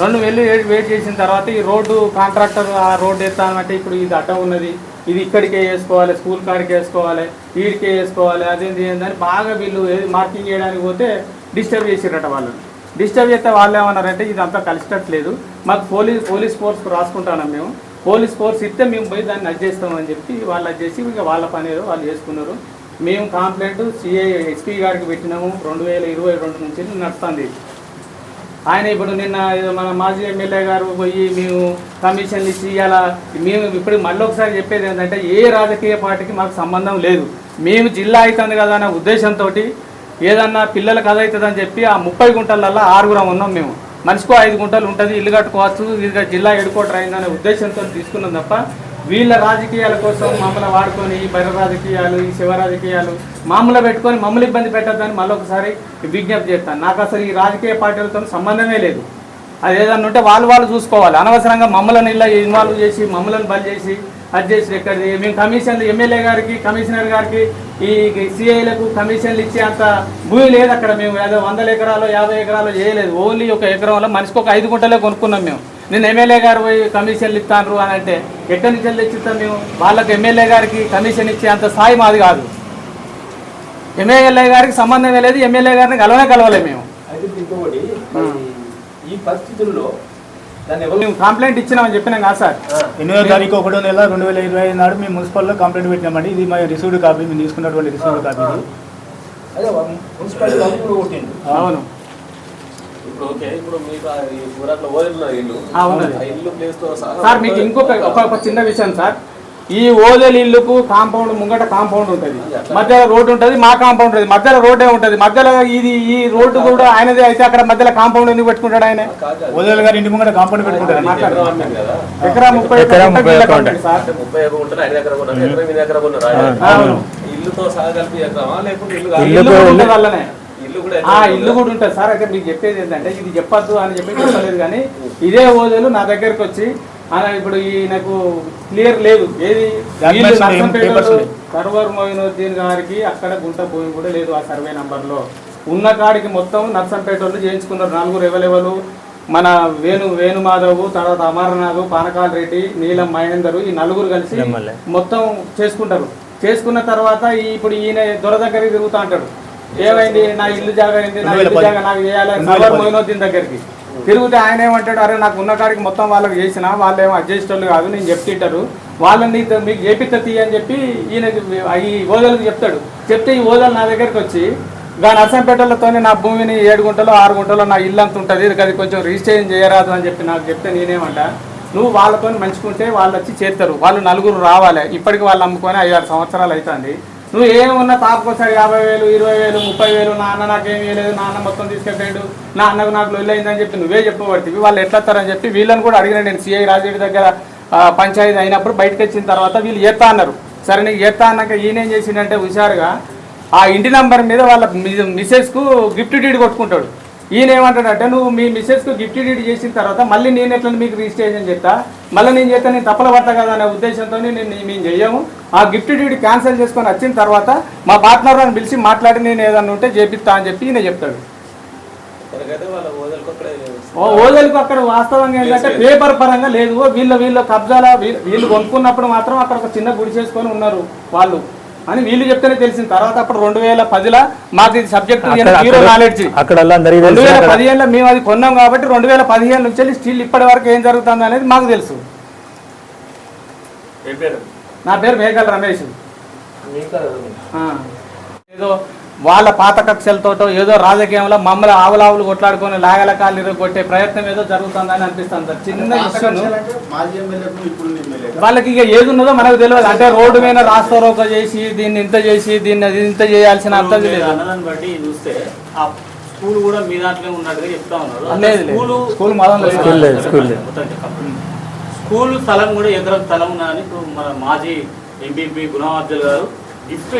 రెండు వేలు వెయిట్ చేసిన తర్వాత ఈ రోడ్డు కాంట్రాక్టర్ ఆ రోడ్డు ఎత్తానంటే ఇప్పుడు ఇది అడ్డం ఉన్నది. ఇది ఇక్కడికే వేసుకోవాలి స్కూల్ కాడికి వేసుకోవాలి వీడికే వేసుకోవాలి అదేంటి ఏందని బాగా వీళ్ళు ఏది మార్కింగ్ చేయడానికి పోతే డిస్టర్బ్ చేసిరట వాళ్ళని డిస్టర్బ్ చేస్తే వాళ్ళు ఏమన్నారంటే ఇదంతా కలిసినట్లేదు. మాకు పోలీస్ పోలీస్ ఫోర్స్ రాసుకుంటాను మేము. పోలీస్ ఫోర్స్ ఇస్తే మేము పోయి దాన్ని అడ్జేస్తామని చెప్పి వాళ్ళు అడ్జేసి ఇక వాళ్ళ పని వాళ్ళు చేసుకున్నారు. మేము కంప్లైంట్ సిఐ ఎస్పీ గారికి పెట్టినాము. రెండు వేల ఇరవై రెండు నుంచి నడుస్తుంది. ఆయన ఇప్పుడు నిన్న ఏదో మన మాజీ ఎమ్మెల్యే గారు పోయి మేము కమిషన్లు ఇచ్చి ఇలా మేము ఇప్పుడు మళ్ళీ ఒకసారి చెప్పేది ఏంటంటే ఏ రాజకీయ పార్టీకి మాకు సంబంధం లేదు. మేము జిల్లా అవుతుంది కదా అనే ఉద్దేశంతో ఏదన్నా పిల్లలకు అది అవుతుందని చెప్పి ఆ ముప్పై గుంటలల్లో ఆరుగురం ఉన్నాం మేము. మనిషికో ఐదు గుంటలు ఉంటుంది ఇల్లు కట్టుకోవచ్చు ఇది జిల్లా ఎడుకోవటం అయిందనే ఉద్దేశంతో తీసుకున్నాం తప్ప వీళ్ళ రాజకీయాల కోసం మమ్మల్ని వాడుకొని ఈ బర్ర రాజకీయాలు ఈ శివ రాజకీయాలు మామూలు పెట్టుకొని మమ్మల్ని ఇబ్బంది పెట్టద్దని మళ్ళీ ఒకసారి విజ్ఞప్తి చేస్తాను నాకు అసలు ఈ రాజకీయ పార్టీలతో సంబంధమే లేదు. అది ఏదన్నా ఉంటే వాళ్ళు వాళ్ళు చూసుకోవాలి. అనవసరంగా మమ్మల్ని ఇలా ఇన్వాల్వ్ చేసి మమ్మల్ని బలి చేసి అది చేసి ఎక్కడ మేము కమిషన్లు ఎమ్మెల్యే గారికి కమిషనర్ గారికి ఈ సిఐలకు కమిషన్లు ఇచ్చే అంత భూమి లేదు అక్కడ. మేము ఏదో వందల ఎకరాలు యాభై ఎకరాలు చేయలేదు. ఓన్లీ ఒక ఎకరంలో మనిషికి ఒక ఐదు గుంటలే కొనుక్కున్నాం మేము. నేను ఎమ్మెల్యే గారు పోయి కమిషన్లు ఇస్తాను అని అంటే ఎక్కడి నుంచి వెళ్ళి తెచ్చిస్తాం మేము? వాళ్ళకి ఎమ్మెల్యే గారికి కమిషన్ ఇచ్చే అంత స్థాయి మాది కాదు. ఎమ్మెల్యే గారికి సంబంధమే లేదు ఎమ్మెల్యే గారిని కలవనే కలవలే మేము. ఈ పరిస్థితుల్లో మేము కంప్లైంట్ ఇచ్చినామని చెప్పినాం కాదు సార్. ఎనిమిదో తారీఖు ఒకటో నెల రెండు వేల ఇరవై ఐదు నాడు మేము మున్సిపల్లో కంప్లైంట్ పెట్టినామండి. ఇది మా రిసీవ్డ్ కాపీ మేము తీసుకున్నటువంటి రిసీవ్డ్ కాపీ అవును. ఇప్పుడు ఓకే ఇప్పుడు మీకు ఆ ఈ ఊరట్లో ఓదిన ఇల్లు ఆ, ఉన్నది. ఆ ఇల్లు ప్లేస్తో సహా సార్ మీకు ఇంకొక ఒక చిన్న విషయం సార్. ఈ ఓదెల ఇల్లుకు కాంపౌండ్ ముంగట కాంపౌండ్ ఉంటుంది. మధ్యలో రోడ్డు ఉంటుంది మా కాంపౌండ్ ఉంటుంది. మధ్యలో రోడ్డే ఉంటుంది. మధ్యలో ఇది ఈ రోడ్డు కూడా ఆయనదే అయితే అక్కడ మధ్యలో కాంపౌండ్ ఎందుకు పెట్టుకుంటాడు ఆయన? ఓదేల గారి ఇంటి ముంగట కాంపౌండ్ పెట్టుకుంటారు. మాట్లాడు. ఎకరం ముప్పై సార్. ఐదు ఎకరం ఉన్నారు ఎకరం. ఇల్లుతో సహా కలిపి ఎకరమా లేకుంటే ఇల్లు ఇల్లు కాదు ఇల్లు కూడా ఉంటుంది ఆ ఇల్లు కూడా ఉంటుంది. సార్ అయితే మీకు చెప్పేది ఏంటంటే ఇది చెప్పొద్దు అని చెప్పి చెప్పలేదు కానీ ఇదే ఓదెలు నా దగ్గరకు వచ్చి ఆయన ఇప్పుడు ఈ నాకు క్లియర్ లేదు. ఏది. సర్వర్ మోయినుద్దీన్ గారికి అక్కడ గుంట భూమి కూడా లేదు ఆ సర్వే నంబర్లో. ఉన్న కాడికి మొత్తం నర్సంపేట వాళ్ళు చేయించుకున్నారు. నలుగురు ఎవరెవరు మన వేణు వేణుమాధవ్ తర్వాత అమర్నాథ్ పానకాల రెడ్డి నీలం మహేందర్ ఈ నలుగురు కలిసి. మొత్తం చేసుకుంటారు. చేసుకున్న తర్వాత ఈ ఇప్పుడు ఈయన దొర దగ్గరికి తిరుగుతా అంటాడు. ఏమైంది? నా ఇల్లు జాగా అయింది నా ఇల్లు జాగా నాకు చేయాలి మోయినుద్దీన్ దగ్గరికి. తిరిగితే ఆయన ఏమంటాడు? అరే నాకు ఉన్న కాడికి మొత్తం వాళ్ళకి చేసిన వాళ్ళు ఏమో అడ్జస్ట్ వాళ్ళు కాదు నేను చెప్తుంటారు. వాళ్ళని మీకు చేపిస్తా తీయ అని చెప్పి ఈయనకి ఈ ఓదలకు చెప్తాడు. చెప్తే ఈ ఓదలు నా దగ్గరికి వచ్చి గా నర్సంపేటలతోనే నా భూమిని ఏడు గుంటలో ఆరు గుంటలో నా ఇల్లు అంత ఉంటుంది అది కొంచెం రిజిస్ట్రేషన్ చేయరాదు అని చెప్పి నాకు చెప్తే నేనేమంటా? నువ్వు వాళ్ళతో మంచుకుంటే వాళ్ళు వచ్చి చేస్తారు వాళ్ళు నలుగురు రావాలి. ఇప్పటికి వాళ్ళు అమ్ముకొని ఐదారు సంవత్సరాలు అవుతుంది నువ్వు ఏమున్నా తాపుకొస్తాడు యాభై వేలు ఇరవై వేలు ముప్పై వేలు నాన్న నాకేం వేయలేదు నాన్న మొత్తం తీసుకెళ్ళాడు నా అన్నకు నాకు లొల్లి అయిందని చెప్పి నువ్వే చెప్పబడుతుంది వాళ్ళు ఎట్లా వస్తారని చెప్పి వీళ్ళని కూడా అడిగిన నేను సిఐ రాజేడి దగ్గర పంచాయతీ అయినప్పుడు బయటకు వచ్చిన తర్వాత వీళ్ళు చేస్తా అన్నారు. సరే నీకు చేస్తా అన్నాక ఈయనేం చేసిండంటే హుషారుగా ఆ ఇంటి నంబర్ మీద వాళ్ళ మిసెస్కు గిఫ్ట్ డీడ్ కొట్టుకుంటాడు. ఈయన ఏమంటాడంటే నువ్వు మీ మిస్సెస్కు గిఫ్ట్ డీడ్ చేసిన తర్వాత మళ్ళీ నేను ఎట్లా మీకు రిజిస్ట్రేషన్ చేస్తా మళ్ళీ నేను చేస్తా నేను తప్పల పడతా కదా అనే ఉద్దేశంతో నేను మేము చెయ్యము. ఆ గిఫ్ట్ డీడ్ క్యాన్సిల్ చేసుకొని వచ్చిన తర్వాత మా పార్ట్నర్ అని పిలిచి మాట్లాడి నేను ఏదన్నా ఉంటే చేపిస్తా అని చెప్పి ఈయన చెప్తాడు. ఓదలకు అక్కడే వాస్తవంగా ఏంటంటే పేపర్ పరంగా లేదు. వీళ్ళ వీళ్ళ కబ్జాల వీళ్ళు కొనుక్కున్నప్పుడు మాత్రం అక్కడ ఒక చిన్న గుడి చేసుకొని ఉన్నారు వాళ్ళు. అని వీళ్ళు చెప్తేనే తెలిసింది. తర్వాత అప్పుడు రెండు వేల పదిలో మాకు ఇది సబ్జెక్ట్ జీరో నాలెడ్జ్ అక్కడ రెండు వేల. పదిహేనులో మేము అది కొన్నాం కాబట్టి రెండు వేల పదిహేను నుంచి స్టిల్ ఇప్పటి వరకు ఏం జరుగుతుంది అనేది మాకు తెలుసు. నా పేరు మేఘాల రమేష్. ఏదో వాళ్ళ పాత కక్షలతోటో ఏదో రాజకీయంలో మమ్మల్ని ఆవులావులు కొట్లాడుకొని లాగల కాళ్ళు కొట్టే ప్రయత్నం ఏదో జరుగుతుందని అనిపిస్తుంది సార్. చిన్న ఇష్యూను ఎమ్మెల్యే వాళ్ళకి ఇక ఏది ఉన్నదో మనకు తెలియదు అంటే రోడ్డు మీద రాస్తారోక చేసి దీన్ని ఇంత చేసి దీన్ని ఇంత చేయాల్సిన మీరు లేదు బట్టి చూస్తే ఆ స్కూల్ కూడా మీ దాంట్లో ఉన్నట్టుగా చెప్తా ఉన్నారు. School school. స్కూల్ స్థలం కూడా ఎకరం స్థలం ఉన్నదని ఇప్పుడు మన మాజీ ఎంపీపీ గుణవర్ధల్ గారు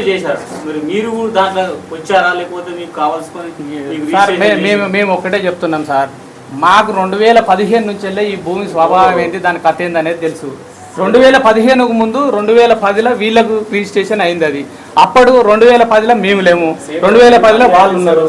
చేశారు. మరి మీరు కూడా దాంట్లో వచ్చారా? లేకపోతే మీకు కావాల్సుకొని మేము మేము ఒకటే చెప్తున్నాం సార్. మాకు రెండు వేల పదిహేను నుంచి వెళ్ళే ఈ భూమి స్వభావం ఏంటి? దాని కథ ఏంది అనేది తెలుసు. రెండు వేల పదిహేనుకు ముందు రెండు వేల పదిలో వీళ్ళకు రిజిస్ట్రేషన్ అయింది అది. అప్పుడు రెండు వేల పదిలో మేము లేము. రెండు వేల పదిలో వాళ్ళు ఉన్నారు.